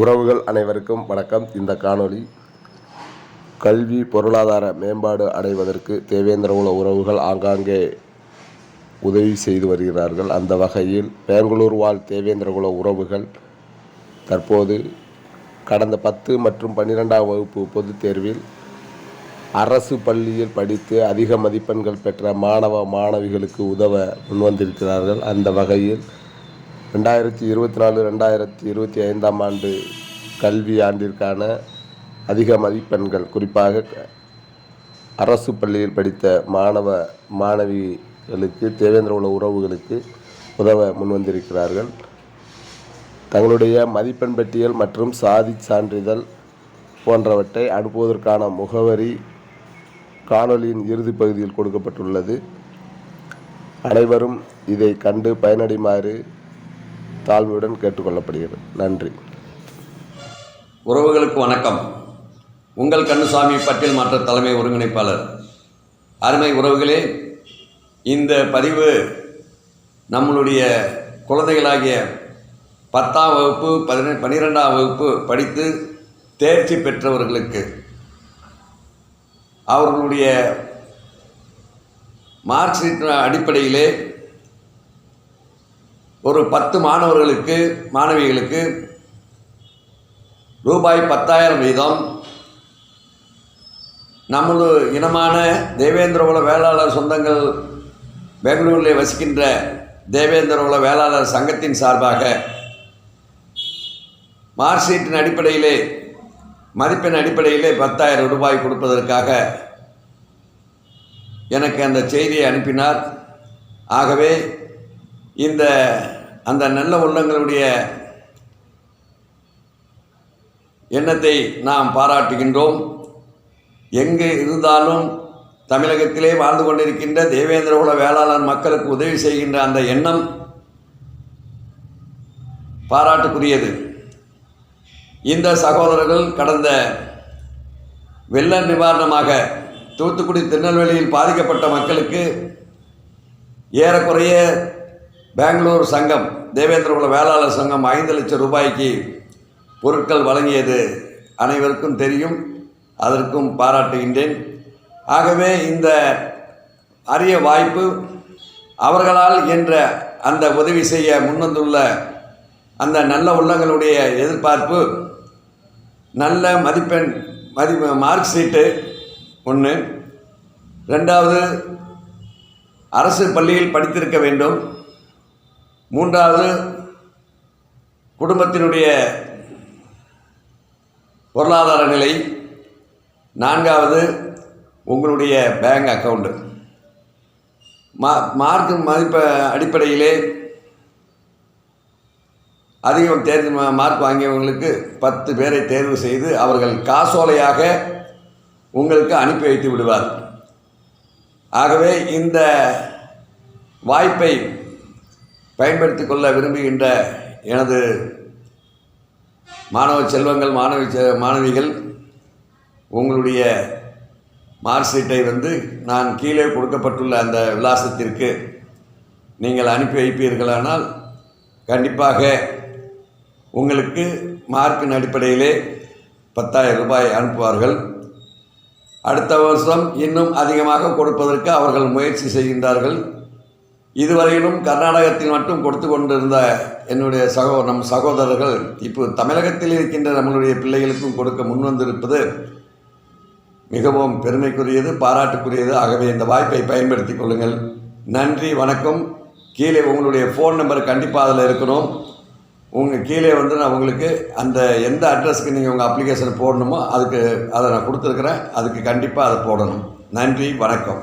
உறவுகள் அனைவருக்கும் வணக்கம். இந்த காணொளி கல்வி பொருளாதார மேம்பாடு அடைவதற்கு தேவேந்திரகுல உறவுகள் ஆங்காங்கே உதவி செய்து வருகிறார்கள். அந்த வகையில் பெங்களூர் வாழ் தேவேந்திரகுல உறவுகள் தற்போது கடந்த பத்து மற்றும் பன்னிரெண்டாம் வகுப்பு பொதுத் தேர்வில் அரசு பள்ளியில் படித்து அதிக மதிப்பெண்கள் பெற்ற மாணவ மாணவிகளுக்கு உதவ முன்வந்திருக்கிறார்கள். அந்த வகையில் ரெண்டாயிரத்தி இருபத்தி நாலு ரெண்டாயிரத்தி இருபத்தி ஐந்தாம் ஆண்டு கல்வி ஆண்டிற்கான அதிக மதிப்பெண்கள். குறிப்பாக அரசு பள்ளியில் படித்த மாணவ மாணவிகளுக்கு தேவேந்திர உள்ள உறவுகளுக்கு உதவ முன்வந்திருக்கிறார்கள் தங்களுடைய மதிப்பெண் பட்டியல் மற்றும் சாதி சான்றிதழ் போன்றவற்றை அனுப்புவதற்கான முகவரி காணொளியின் இறுதிப் பகுதியில் கொடுக்கப்பட்டுள்ளது. அனைவரும் இதை கண்டு பயனடைமாறு தாழ்வுடன் கேட்டுக்கொள்ளப்படுகிறது. நன்றி. உறவுகளுக்கு வணக்கம். உங்கள் கண்ணுசாமி பட்டியல் மாற்ற தலைமை ஒருங்கிணைப்பாளர். அருமை உறவுகளே இந்த பதிவு நம்மளுடைய குழந்தைகளாகிய பத்தாம் வகுப்பு பதினெ பன்னிரெண்டாம் வகுப்பு படித்து தேர்ச்சி பெற்றவர்களுக்கு அவர்களுடைய மார்க் ஷீட் அடிப்படையிலே ஒரு பத்து மாணவர்களுக்கு மாணவிகளுக்கு ரூபாய் பத்தாயிரம் வீதம். நமது இனமான தேவேந்திரகுல வேளாளர் சொந்தங்கள் பெங்களூரில் வசிக்கின்ற தேவேந்திரகுல வேளாளர் சங்கத்தின் சார்பாக மார்க் ஷீட்டின் அடிப்படையிலே மதிப்பெண் அடிப்படையிலே பத்தாயிரம் ரூபாய் கொடுப்பதற்காக எனக்கு அந்த செய்தியை அனுப்பினார். ஆகவே இந்த அந்த நல்ல உள்ளங்களுடைய எண்ணத்தை நாம் பாராட்டுகின்றோம். எங்கு இருந்தாலும் தமிழகத்திலே வாழ்ந்து கொண்டிருக்கின்ற தேவேந்திரகுல வேளாளர் மக்களுக்கு உதவி செய்கின்ற அந்த எண்ணம் பாராட்டுக்குரியது. இந்த சகோதரர்கள் கடந்த வெள்ள நிவாரணமாக தூத்துக்குடி திருநெல்வேலியில் பாதிக்கப்பட்ட மக்களுக்கு ஏறக்குறைய பெங்களூர் சங்கம் தேவேந்திரகுல வேளாளர் சங்கம் ஐந்து லட்சம் ரூபாய்க்கு பொருட்கள் வழங்கியது அனைவருக்கும் தெரியும் அதற்கும் பாராட்டுகின்றேன். ஆகவே இந்த அரிய வாய்ப்பு அவர்களால் என்ற அந்த உதவி செய்ய முன்வந்துள்ள அந்த நல்ல உள்ளங்களுடைய எதிர்பார்ப்பு நல்ல மதிப்பெண் மதி மார்க் ஷீட்டு ஒன்று ரெண்டாவது அரசு பள்ளியில் படித்திருக்க வேண்டும். மூன்றாவது குடும்பத்தினுடைய பொருளாதார நிலை. நான்காவது உங்களுடைய பேங்க் அக்கௌண்ட்டு மா மார்க் மதிப்ப அடிப்படையிலே அதிகம் தேர்வு மார்க் வாங்கியவங்களுக்கு பத்து பேரை தேர்வு செய்து அவர்கள் காசோலையாக உங்களுக்கு அனுப்பி வைத்து விடுவார். ஆகவே இந்த வாய்ப்பை பயன்படுத்தி கொள்ள விரும்புகின்ற எனது மாணவ செல்வங்கள் மாணவி செ- மாணவிகள் உங்களுடைய மார்க் ஷீட்டை வந்து நான் கீழே கொடுக்கப்பட்டுள்ள அந்த விலாசத்திற்கு நீங்கள் அனுப்பி வைப்பீர்களானால் கண்டிப்பாக உங்களுக்கு மார்க்கின் அடிப்படையிலே பத்தாயிரம் ரூபாய் அனுப்புவார்கள். அடுத்த வருஷம் இன்னும் அதிகமாக கொடுப்பதற்கு அவர்கள் முயற்சி செய்கின்றார்கள். இதுவரையிலும் கர்நாடகத்தில் மட்டும் கொடுத்து கொண்டிருந்த என்னுடைய சகோ நம் சகோதரர்கள் இப்போ தமிழகத்தில் இருக்கின்ற நம்மளுடைய பிள்ளைகளுக்கும் கொடுக்க முன்வந்திருப்பது மிகவும் பெருமைக்குரியது பாராட்டுக்குரியது. ஆகவே இந்த வாய்ப்பை பயன்படுத்தி கொள்ளுங்கள். நன்றி வணக்கம். கீழே உங்களுடைய ஃபோன் நம்பர் கண்டிப்பாக அதில் இருக்கணும். உங்கள் கீழே வந்து நான் உங்களுக்கு அந்த எந்த அட்ரஸ்க்கு நீங்கள் உங்கள் அப்ளிகேஷன் போடணுமோ அதுக்கு அதை நான் கொடுத்துருக்குறேன். அதுக்கு கண்டிப்பாக அதை போடணும். நன்றி வணக்கம்.